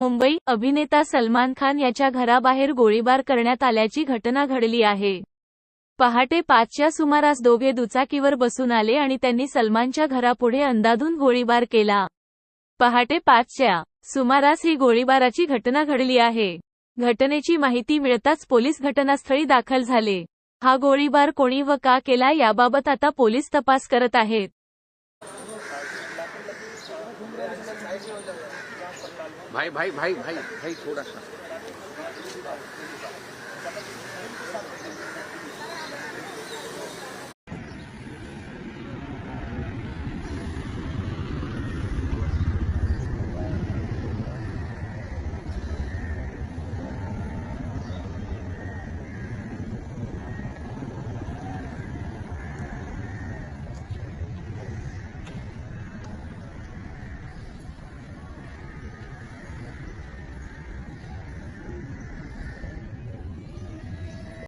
मुंबई अभिनेता सलमान खान याच्या घराबाहेर गोळीबार करण्यात आल्याची घटना घडली आहे. पहाटे पाचच्या सुमारास दोघे दुचाकीवर बसून आले आणि त्यांनी सलमानच्या घरापुढे अंदाधून गोळीबार केला. पहाटे पाचच्या सुमारास ही गोळीबाराची घटना घडली आहे. घटनेची माहिती मिळताच पोलीस घटनास्थळी दाखल झाले. हा गोळीबार कोणी व का केला याबाबत आता पोलीस तपास करत आहेत. भाई भाई भाई भाई भाई थोड़ा सा